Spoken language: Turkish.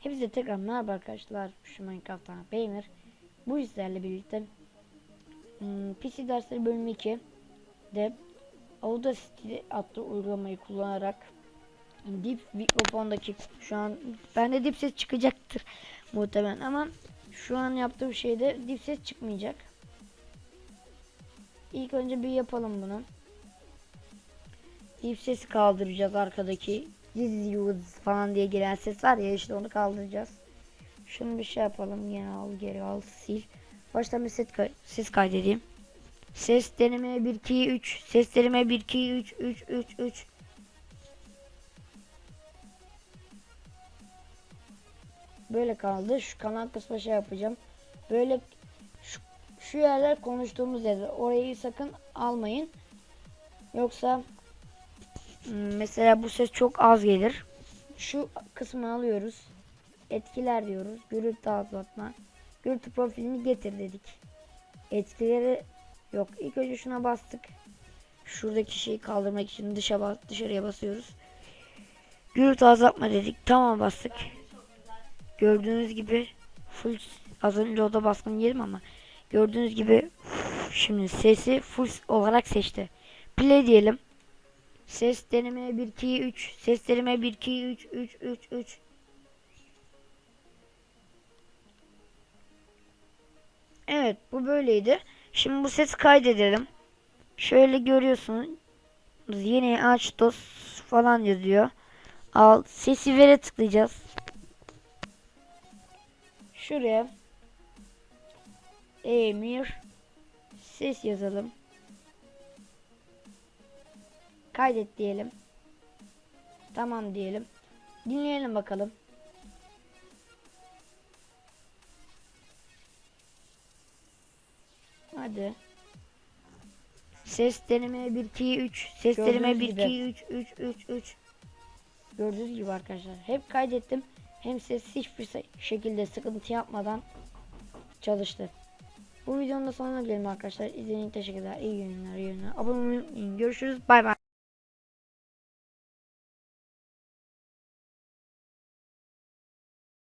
Hepinize tekrar merhaba arkadaşlar. Şu Minecraft'tan Beynir. Bu yüzlerle birlikte hmm, PC dersleri bölümü 2 de Audacity adlı uygulamayı kullanarak Deep mikrofondaki şu an bende dip ses çıkacaktır muhtemelen ama şu an yaptığım şeyde dip ses çıkmayacak. İlk önce bir yapalım bunu. Dip sesi kaldıracağız arkadaki Diziyoruz falan diye gelen ses var ya işte onu kaldıracağız. Şunu bir şey yapalım yine al geri al sil. Baştan bir ses, kay ses kaydedeyim. Ses deneme 1 2 3 ses deneme 1 2 3 3 3 3 Böyle kaldı. Şu kanal kısmı şey yapacağım. Böyle şu yerler konuştuğumuz yerler. Orayı sakın almayın. Yoksa Hmm, Mesela bu ses çok az gelir. Şu kısmı alıyoruz. Etkiler diyoruz. Gürültü azaltma. Gürültü profilini getir dedik. Etkileri yok. İlk önce şuna bastık. Şuradaki şeyi kaldırmak için dışa bas dışarıya basıyoruz. Gürültü azaltma dedik. Tamam bastık. Gördüğünüz gibi full az önce oda baskın yerim ama gördüğünüz gibi şimdi sesi full olarak seçti. Play diyelim. Ses deneme 1 2 3. Ses deneme 1 2 3 3 3 3. Evet, bu böyleydi. Şimdi bu sesi kaydedelim. Şöyle görüyorsunuz. Yeni aç dos falan yazıyor. Al sesi vere tıklayacağız. Şuraya Emir ses yazalım. Kaydet diyelim. Tamam diyelim. Dinleyelim bakalım. Hadi. Ses deneme 1 2 3. Ses Gördüğünüz deneme 1 gibi. 2 3 3 3 3. Gördüğünüz gibi arkadaşlar. Hep kaydettim. Hem ses hiçbir şekilde sıkıntı yapmadan çalıştı. Bu videonun da sonuna gelelim arkadaşlar. İzlediğiniz için teşekkürler. İyi günler, iyi günler. Abone olmayı unutmayın. Görüşürüz. Bay bay.